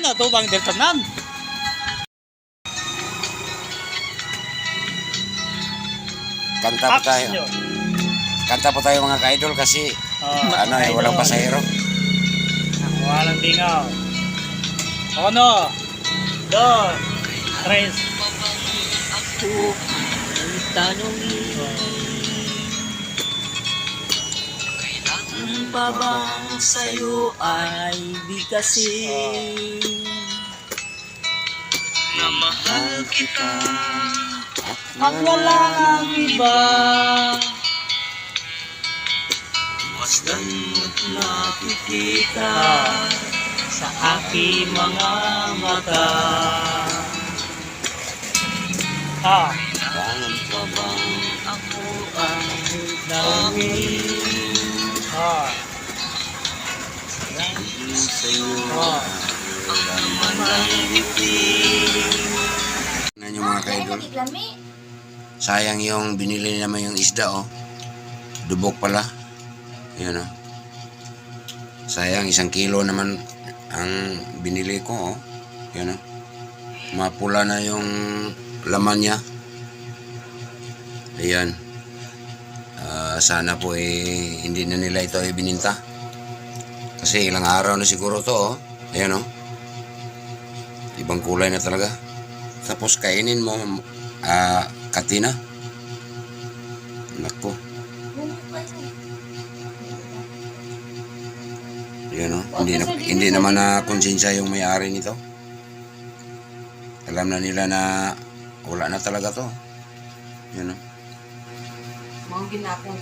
Ano, tubang dito nan? Kanta po tayo. Kanta po tayo mga ka-idol kasi Oh, ano eh, walang pasahero. Walang bingaw. Uno, dos, tres. Ako ay tanongin Ang babang sa'yo ay bigkasin Na mahal kita At wala ang iba. Masdan mo't nakikita Sa aking mga mata. Ah, Kailangan pa bang ako ang tanongin ah, Hindi sa'yo ang Tingnan nyo mga ka-idol. Sayang yung binili naman yung isda oh. Dubok pala. Yun oh. Sayang isang kilo naman ang binili ko oh. Yun oh. Mapula na yung laman niya. Ayan. Sana po eh hindi na nila ito ay bininta. Kasi ilang araw na siguro to oh. Ayan oh. Ibang kulay na talaga. Tapos kainin mo ah katina. Nako. Yan oh. Hindi, na, hindi naman na konsensya yung may-ari nito. Alam na nila na wala na talaga to. Yan oh. Mga ginapong